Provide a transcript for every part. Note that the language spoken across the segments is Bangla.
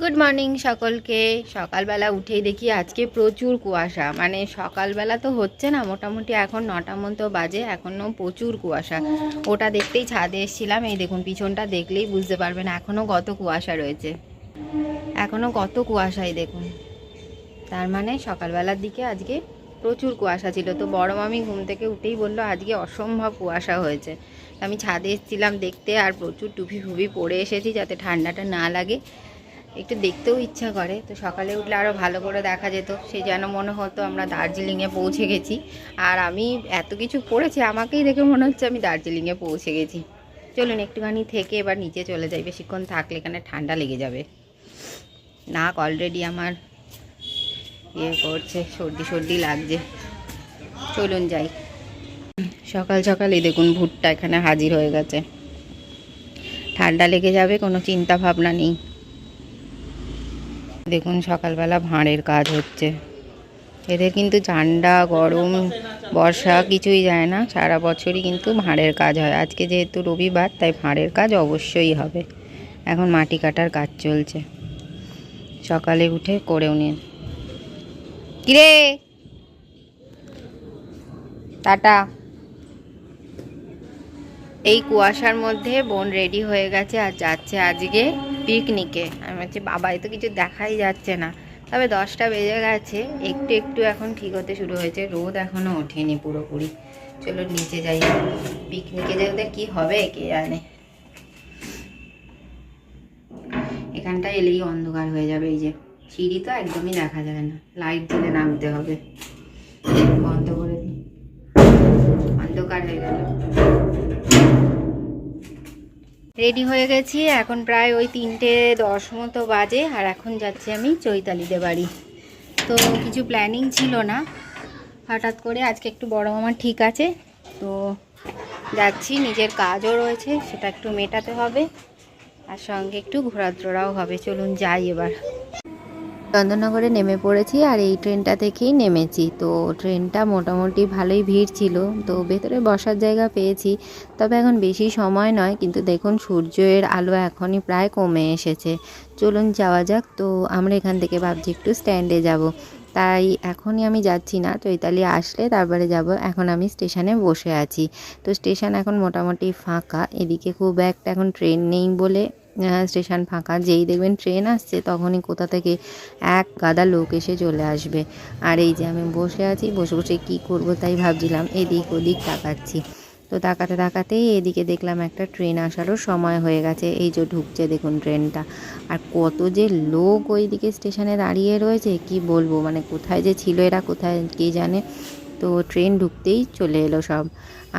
গুড মর্নিং সকলকে। সকালবেলা উঠেই দেখি আজকে প্রচুর কুয়াশা। মানে সকালবেলা তো হচ্ছে না, মোটামুটি এখন নটা মতো বাজে এখনও প্রচুর কুয়াশা। ওটা দেখতেই ছাদে এসেছিলাম, এই দেখুন পিছনটা দেখলেই বুঝতে পারবেন এখনও কত কুয়াশা রয়েছে। এখনও কত কুয়াশাই দেখুন। তার মানে সকালবেলার দিকে আজকে প্রচুর কুয়াশা ছিল। তো বড় মামি ঘুম থেকে উঠেই বলল, আজকে অসম্ভব কুয়াশা হয়েছে। আমি ছাদে এসেছিলাম দেখতে, আর প্রচুর টুপি ফুপি পরে এসেছি যাতে ঠান্ডাটা না লাগে। একটু দেখতেও ইচ্ছা করে। তো সকালে উঠলে আরও ভালো করে দেখা যেত। সে যেন মনে হতো আমরা দার্জিলিংয়ে পৌঁছে গেছি। আর আমি এত কিছু পড়েছি আমাকেই দেখে মনে হচ্ছে আমি দার্জিলিংয়ে পৌঁছে গেছি। চলুন একটুখানি থেকে এবার নিচে চলে যাই। বেশিক্ষণ থাকলে এখানে ঠান্ডা লেগে যাবে। নাক অলরেডি আমার ইয়ে করছে, সর্দি সর্দি লাগছে। চলুন যাই। সকাল সকাল এই দেখুন ভুট্টা এখানে হাজির হয়ে গেছে। ঠান্ডা লেগে যাবে, কোনো চিন্তা ভাবনা নেই। দেখুন সকালবেলা ভাঁড়ের কাজ হচ্ছে। এদের কিন্তু ঠান্ডা, গরম, বর্ষা কিছুই যায় না। সারা বছরই কিন্তু ভাঁড়ের কাজ হয়। আজকে যেহেতু রবিবার, তাই ভাঁড়ের কাজ অবশ্যই হবে। এখন মাটি কাটার কাজ চলছে। সকালে উঠে করেও নিন। কিরে? টাটা। এই কুয়াশার মধ্যে বোন রেডি হয়ে গেছে আর যাচ্ছে আজকে। পিকনিকে। আমি বলছি বাবাই তো কিছু দেখাই যাচ্ছে না। তবে দশটা বেজে গেছে, একটু একটু এখন ঠিক হতে শুরু হয়েছে। রোদ এখনও ওঠেনি পুরোপুরি। চলো নিচে যাই। পিকনিকে যে ওদের কী হবে, কে জানে? এখানটা এলেই অন্ধকার হয়ে যাবে, এই যে সিঁড়ি তো একদমই দেখা যাবে না। লাইট জ্বেলে নামতে হবে। বন্ধ রেডি হয়ে গেছি, এখন প্রায় ওই তিনটে দশ মতো বাজে, আর এখন যাচ্ছি আমি চৈতালিদের বাড়ি। তো কিছু প্ল্যানিং ছিল না, হঠাৎ করে আজকে একটু বড় মামা ঠিক আছে, তো যাচ্ছি, নিজের কাজও রয়েছে, সেটা একটু মেটাতে হবে, আর সঙ্গে একটু ঘোরাধোরাও হবে, চলুন যাই এবার। চন্দননগরে নেমে পড়েছি আর এই ট্রেনটা থেকেই নেমেছি। তো ট্রেনটা মোটামুটি ভালোই ভিড় ছিল। তো ভেতরে বসার জায়গা পেয়েছি। তবে এখন বেশি সময় নয়, কিন্তু দেখুন সূর্যের আলো এখনই প্রায় কমে এসেছে। চলুন যাওয়া যাক। তো আমরা এখান থেকে ভাবছি একটু স্ট্যান্ডে যাব। তাই এখনই আমি যাচ্ছি না। চৈতালি আসলে তারপরে যাব। এখন আমি স্টেশনে বসে আছি। তো স্টেশন এখন মোটামুটি ফাঁকা। এদিকে খুব একটা এখন ট্রেন নেই বলে স্টেশন ফাঁকা। যেই দেখবেন ট্রেন আসছে, তখনই কোথা থেকে এক গাদা লোক এসে চলে আসবে। আর এই যে আমি বসে আছি, বসে বসে কি করব তাই ভাবছিলাম, এদিক ওদিক তাকাচ্ছি। তো তাকাতে তাকাতেই এদিকে দেখলাম একটা ট্রেন আসারও সময় হয়ে গেছে। এই যে ঢুকছে দেখুন ট্রেনটা। আর কত যে লোক ওইদিকে স্টেশনে দাঁড়িয়ে রয়েছে, কি বলব? মানে কোথায় যে ছিল এরা, কোথায় কে জানে? তো ট্রেন ঢুকতেই চলে এলো সব।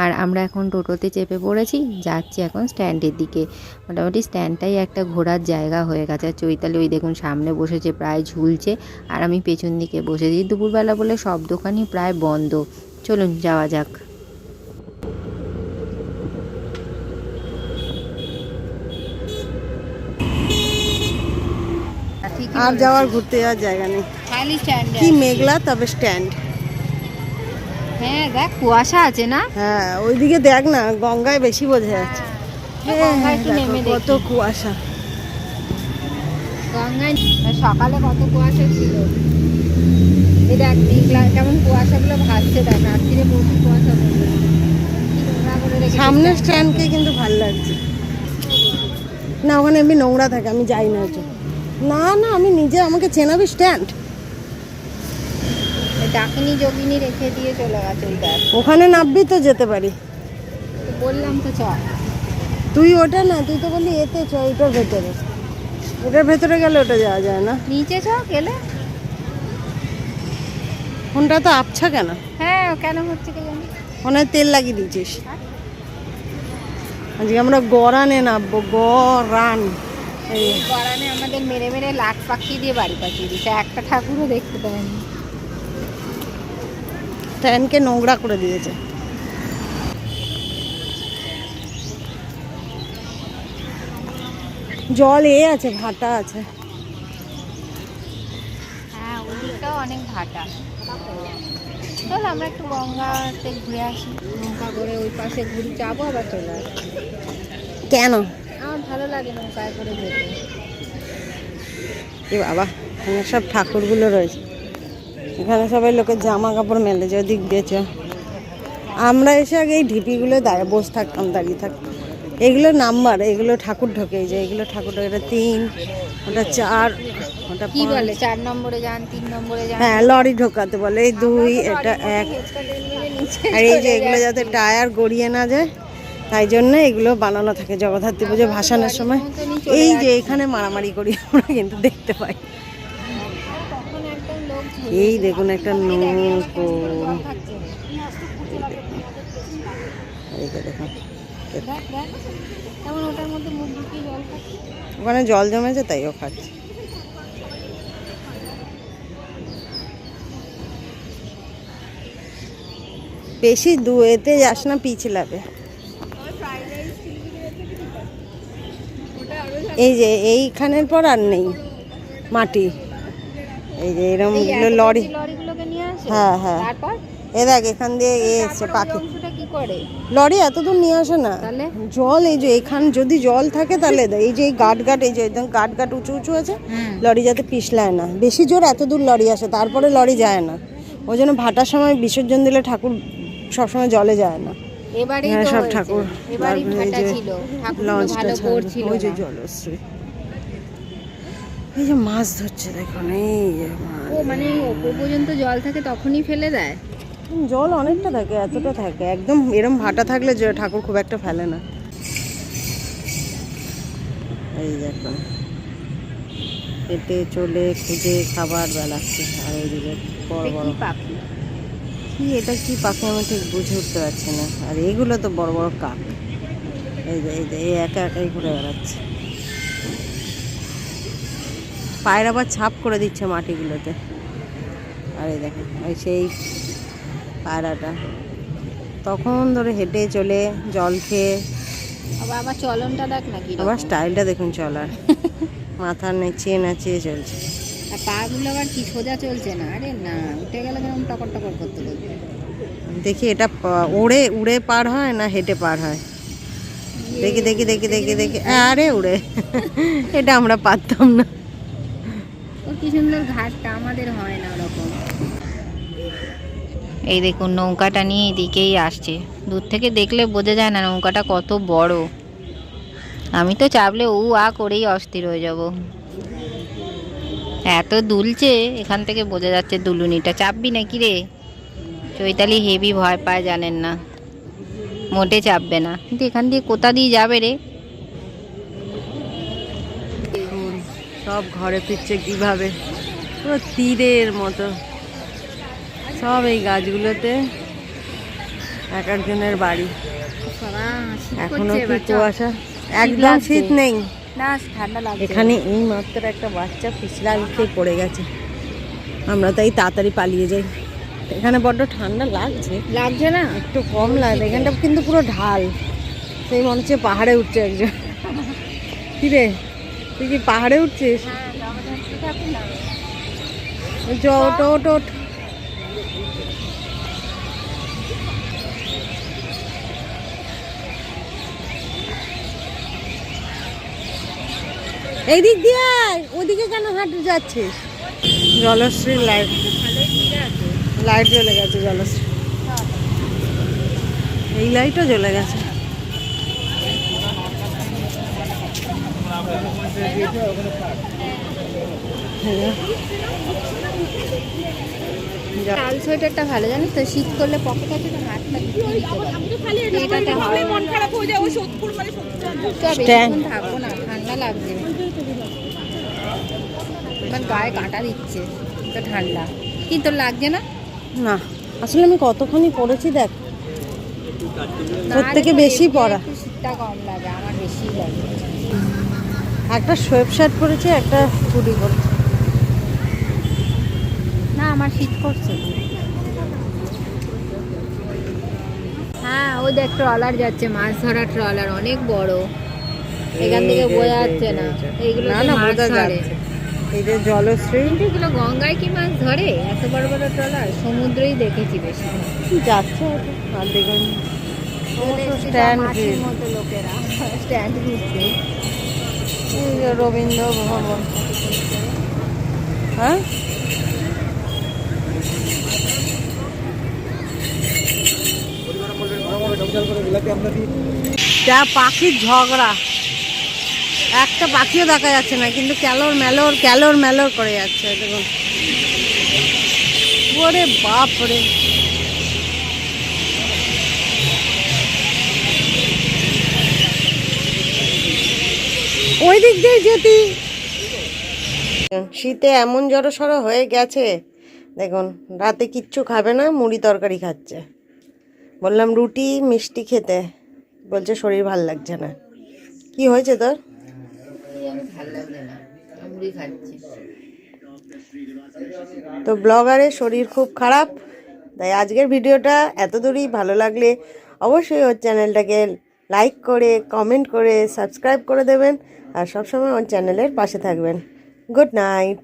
আর আমরা এখন টোটোতে চেপে পড়েছি যাচ্ছি এখন স্ট্যান্ডের দিকে। মোটামুটি স্ট্যান্ডটাই একটা ঘোরার জায়গা হয়ে গেছে। আর চৈতালি ওই দেখুন সামনে বসেছে প্রায় ঝুলছে। আর আমি পেছন দিকে বসেছি। দুপুরবেলা বলে সব দোকানই প্রায় বন্ধ। চলুন যাওয়া যাক। আর যাওয়ার ঘুরতে যাওয়ার জায়গা নেই। খালি স্ট্যান্ড কি মেঘলা তবে স্ট্যান্ড। হ্যাঁ দেখ কুয়াশা আছে না? হ্যাঁ ওইদিকে দেখ না গঙ্গায় বেশি বোঝা যাচ্ছে। তো গঙ্গায় একটু দেখো, কত কুয়াশা। গঙ্গায় সকালে কত কুয়াশা ছিল। এই দেখ মেঘলা কেমন কুয়াশাগুলো ভাসছে দেখ রাত্রিরে প্রচুর কুয়াশা। সামনের স্ট্যান্ডকে কিন্তু ভালো লাগছে। না ওখানে এমনি নোংরা থাকে আমি যাই না। না না আমি নিজে আমাকে চেনাবি স্ট্যান্ড ডাকিনি যোগিনী রেখে দিয়ে চলে গেছে ওই ওখানে নামবি তো যেতে পারি। বললাম তো চ তুই ওটা না তুই তো বললি এতে চ এটার ভেতরে। ওটার ভেতরে গেলে ওটা যাওয়া যায় না। নিচে চ গেলে? ফোনটা তো আপছা কেন? হ্যাঁ কেন হচ্ছে কে জানি। হয় তেল লাগিয়ে দিয়েছিস। আজকে আমরা গরানে নামবো গরান। গরানে আমাদের মেরে মেরে লাট পাকিয়ে দিয়ে বাড়ি পাঠিয়ে দিচ্ছে একটা ঠাকুরও দেখতে পাইনি। স্ট্যান্ডকে নোংরা করে দিয়েছে। জল এ আছে ভাটা আছে। হ্যাঁ ওদিকটাও অনেক ভাটা। চল আমরা একটু গঙ্গাতে ঘুরে আসি। নৌকা করে ওই পাশে ঘুরে যাব আবার চলে কেন? আমার ভালো লাগে নৌকায় করে যেতে। এ বাবা এখানে সব ঠাকুরগুলো রয়েছে। এখানে সবাই লোকের জামা কাপড় মেলে যে ওদিক দিয়েছে আমরা এসে আগে এই ঢিপিগুলো দাঁড়িয়ে বসে থাকতাম দাঁড়িয়ে থাকতাম এগুলো নাম্বার এগুলো ঠাকুর ঢোকে এই যে এগুলো ঠাকুর ঢোকে এটা তিন ওটা চার ওটা কি বলে? চার নম্বরে যান তিন নম্বরে যান। হ্যাঁ লরি ঢোকাতে বলে এই দুই এটা এক। আর এই যে এগুলো যাতে টায়ার গড়িয়ে না যায় তাই জন্য এগুলো বানানো থাকে জগদ্ধাত্রী পুজো ভাসানোর সময়। এই যে এখানে মারামারি করি আমরা কিন্তু দেখতে পাই। এই দেখুন একটা নৌকো ওখানে জল জমেছে তাই ও খাচ্ছে। বেশি দুয়েতে যাস না পিছলাবে। এই যে এইখানের পর আর নেই। মাটি। এই যে এরকমগুলো লরি। লরিগুলোকে নিয়ে আসে হ্যাঁ, হ্যাঁ। তারপর? এ দেখ এখান দিয়ে এ এসছে পাখি। লরি এত দূর নিয়ে আসে না। জল এই যে এখান যদি জল থাকে তাহলে এই যে এই গাট গাট এই যে একদম গাট গাট উঁচু উঁচু আছে লরি যাতে পিছলায় না। বেশি জোর এত দূর লরি আসে তারপরে লরি যায় না। ওই জন্য ভাটার সময় বিসর্জন দিলে ঠাকুর সবসময় জলে যায় না। এবারেই হ্যাঁ, সব ঠাকুর লঞ্চটা ভালো করছিল ওই যে জলশ্রী এই যে মাছ ধরছে দেখুন এই ও মানে ওপর পর্যন্ত জল থাকে তখনই ফেলে দেয়? জল অনেকটা থাকে এতটা থাকে। একদম এরম ভাটা থাকলে যে ঠাকুর খুব একটা ফেলে না। এই দেখুন হেঁটে চলে খুঁজে খাবার বেলাচ্ছে। আর এইদিকে বড় বড় পাখি? কি এটা কি পাখি আমি ঠিক বুঝে উঠতে পারছি না। আর এইগুলো তো বড় বড় কাক। এই যে এই যে এই একা একাই ঘুরে বেড়াচ্ছে। পায়ের আবার ছাপ করে দিচ্ছে মাটিগুলোতে। আর এই দেখেন ওই সেই পায়রাটা। তখন ধরে হেঁটে চলে জল খেয়ে। আবার আবার চলনটা দেখ না কি আবার স্টাইলটা দেখুন চলার। মাথা নেচিয়ে নাচিয়ে চলছে। আর পা গুলো আবার কি সোজা চলছে না? আরে না উঠে গেলে কেমন টকর টকর করতে করতে দেখি এটা উড়ে উড়ে পার হয় না হেঁটে পার হয়? দেখি দেখি দেখি দেখি দেখি। আরে উড়ে। এটা আমরা পারতাম না। কি সুন্দর ঘাটটা আমাদের হয় না ওরকম। এই দেখুন, নৌকাটা নিয়ে এদিকেই আসছে। দূর থেকে দেখলে বোঝা যায় না নৌকাটা কত বড়। আমি তো চাপলে উ আ করেই অস্থির হয়ে যাব। এত দুলছে, এখান থেকে বোঝা যাচ্ছে দুলুনিটা। চাপবি নাকি রে? চৈতালি হেভি ভয় পায়, জানেন না। মোটে চাপবে না। কিন্তু এখান দিয়ে কোথা দিয়ে যাবে রে ফুল সব ঘরে ফিরছে কীভাবে? পুরো তীরের মতো। সব এই গাছগুলোতে এক একজনের বাড়ি। এখনও কি কুয়াশা? একদম। শীত নেই। এখানে এই মাত্র একটা বাচ্চা পিছলা খেয়ে পড়ে গেছে। আমরা তাই তাড়াতাড়ি পালিয়ে যাই। এখানে বড্ড ঠান্ডা লাগছে। লাগছে না? একটু কম লাগছে। এখানটা কিন্তু পুরো ঢাল। সেই মনে হচ্ছে পাহাড়ে উঠছে একজন। কি রে? তুই কি পাহাড়ে উঠছিস? ওঠ ওঠ এই দিক দিয়ে আয়, ওদিকে কেন হাঁটু যাচ্ছিস? জলশ্রী লাইট। লাইট জ্বলে গেছে জলশ্রী। এই লাইটও জ্বলে গেছে। লাল সোয়েটারটা ভালো জানিস তো? শীত করলে পকেট আছে তো হাতটা। এটাতে মন খারাপ হয়ে. থাকব না ঠান্ডা গায়ে কাঁটা দিচ্ছে তো ঠান্ডা। কি তোর লাগছে না? না আসলে আমি কতক্ষণই পড়েছি দেখ। তোর বেশি পড়া। শীতটা কম লাগে আমার বেশি লাগে। একটা সোয়েব শার্ট পরেছে একটা হুডি পরেছে। না আমার শীত করছে। হ্যাঁ ওই দেখ ট্রলার যাচ্ছে মাছ ধরা ট্রলার অনেক বড়। এখান থেকে বোঝা যাচ্ছে না। এই এইগুলো মাছ ধরে। এই যে জলশ্রী। এগুলো গঙ্গায় কি মাছ ধরে? এত বড় বড় ট্রলার? সমুদ্রেই দেখেছি বেশি। যাচ্ছে আর দেখুন। স্ট্যান্ড লোকেরা। স্ট্যান্ড ঘুরছে রবীন্দ্র ভবন। হ্যাঁ? যা পাখির ঝগড়া। একটা পাখিও দেখা যাচ্ছে না, কিন্তু ক্যালোর ম্যালোর ক্যালোর ম্যালোর করে যাচ্ছে, দেখুন। ওরে শীতে এমন জড়ো সড়ো হয়ে গেছে, দেখুন, রাতে কিচ্ছু খাবে না, মুড়ি তরকারি খাচ্ছে। বললাম, রুটি, মিষ্টি খেতে। বলছে, শরীর ভালো লাগছে না। কি হয়েছে তোর? তো ব্লগারের শরীর খুব খারাপ, তাই আজকের ভিডিওটা এত দূরই ভালো লাগলে অবশ্যই ওর চ্যানেলটাকে লাইক করে কমেন্ট করে সাবস্ক্রাইব করে দেবেন আর সবসময় আমার চ্যানেলের পাশে থাকবেন। Good night